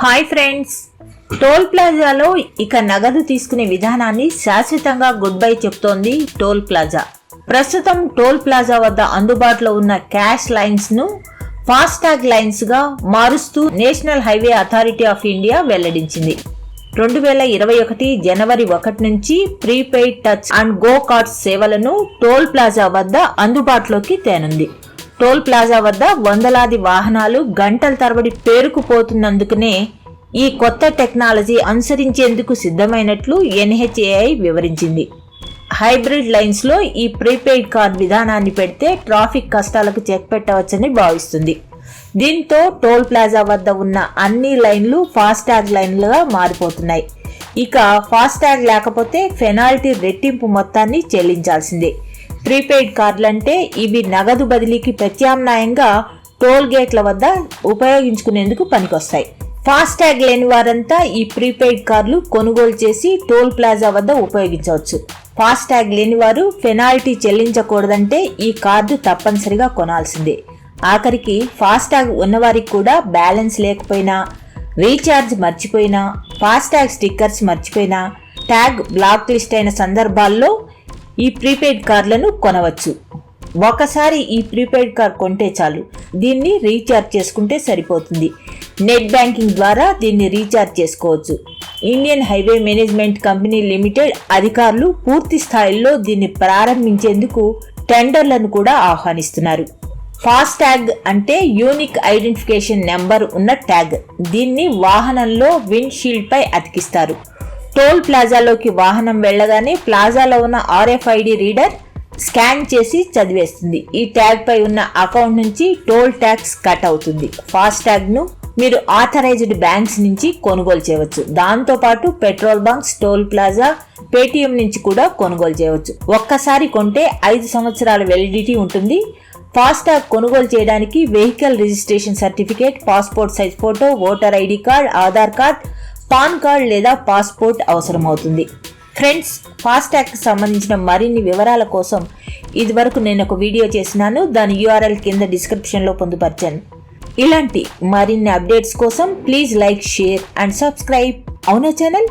Hi friends. Toll ప్లాజాలో ఇక నగదు తీసుకునే విధానాన్ని శాశ్వతంగా గుడ్ బై చెప్తోంది టోల్ ప్లాజా. ప్రస్తుతం టోల్ ప్లాజా వద్ద అందుబాటులో ఉన్న క్యాష్ లైన్స్ను ఫాస్టాగ్ లైన్స్గా మారుస్తూ National Highway Authority of India వెల్లడించింది. రెండు వేల ఇరవై ఒకటి జనవరి ఒకటి నుంచి prepaid touch and go cards సేవలను టోల్ ప్లాజా వద్ద అందుబాటులోకి తేనుంది. టోల్ ప్లాజా వద్ద వందలాది వాహనాలు గంటల తరబడి పేరుకుపోతున్నందుకునే ఈ కొత్త టెక్నాలజీ అనుసరించేందుకు సిద్ధమైనట్లు ఎన్హెచ్ఏఐ వివరించింది. హైబ్రిడ్ లైన్స్లో ఈ ప్రీపెయిడ్ కార్డ్ విధానాన్ని పెడితే ట్రాఫిక్ కష్టాలకు చెక్ పెట్టవచ్చని భావిస్తుంది. దీంతో టోల్ ప్లాజా వద్ద ఉన్న అన్ని లైన్లు ఫాస్టాగ్ లైన్లుగా మారిపోతున్నాయి. ఇక ఫాస్టాగ్ లేకపోతే పెనాల్టీ రెట్టింపు మొత్తాన్ని చెల్లించాల్సిందే. ప్రీపెయిడ్ కార్డులంటే ఇవి నగదు బదిలీకి ప్రత్యామ్నాయంగా టోల్ గేట్ల వద్ద ఉపయోగించుకునేందుకు పనికొస్తాయి. ఫాస్టాగ్ లేని వారంతా ఈ ప్రీపెయిడ్ కార్డులు కొనుగోలు చేసి టోల్ ప్లాజా వద్ద ఉపయోగించవచ్చు. ఫాస్టాగ్ లేని వారు పెనాల్టీ చెల్లించకూడదంటే ఈ కార్డు తప్పనిసరిగా కొనాల్సిందే. ఆఖరికి ఫాస్టాగ్ ఉన్నవారికి కూడా బ్యాలెన్స్ లేకపోయినా రీఛార్జ్ మర్చిపోయినా ఫాస్టాగ్ స్టిక్కర్స్ మర్చిపోయినా ట్యాగ్ బ్లాక్ లిస్ట్ అయిన సందర్భాల్లో ఈ ప్రీపెయిడ్ కార్లను కొనవచ్చు. ఒకసారి ఈ ప్రీపెయిడ్ కార్ కొంటే చాలు. దీన్ని రీఛార్జ్ చేసుకుంటే సరిపోతుంది. నెట్ బ్యాంకింగ్ ద్వారా దీన్ని రీఛార్జ్ చేసుకోవచ్చు. Indian Highway Management Company Limited అధికారులు పూర్తి స్థాయిలో దీన్ని ప్రారంభించేందుకు టెండర్లను కూడా ఆహ్వానిస్తున్నారు. ఫాస్ట్ ట్యాగ్ అంటే యూనిక్ ఐడెంటిఫికేషన్ నెంబర్ ఉన్న ట్యాగ్. దీన్ని వాహనంలో విండ్షీల్డ్ పై అతికిస్తారు. టోల్ ప్లాజాలోకి వాహనం వెళ్ళగానే ప్లాజాలో ఉన్న ఆర్ఎఫ్ఐడి రీడర్ స్కాన్ చేసి చదివేస్తుంది. ఈ ట్యాగ్ పై ఉన్న అకౌంట్ నుంచి టోల్ ట్యాక్స్ కట్ అవుతుంది. ఫాస్ట్ ట్యాగ్ను మీరు ఆథరైజ్డ్ బ్యాంక్స్ నుంచి కొనుగోలు చేయవచ్చు. దాంతోపాటు petrol bunks toll plaza Paytm నుంచి కూడా కొనుగోలు చేయవచ్చు. ఒక్కసారి కొంటే ఐదు సంవత్సరాల వెలిడిటీ ఉంటుంది. ఫాస్టాగ్ కొనుగోలు చేయడానికి vehicle registration certificate passport size photo voter ID card Aadhaar card PAN card లేదా పాస్పోర్ట్ అవసరమవుతుంది. ఫ్రెండ్స్ ఫాస్టాగ్కి సంబంధించిన మరిన్ని వివరాల కోసం ఇదివరకు నేను ఒక వీడియో చేసినాను. దాని యూఆర్ఎల్ కింద డిస్క్రిప్షన్లో పొందుపరిచాను. ఇలాంటి మరిన్ని అప్డేట్స్ కోసం please like share and subscribe అవునా ఛానల్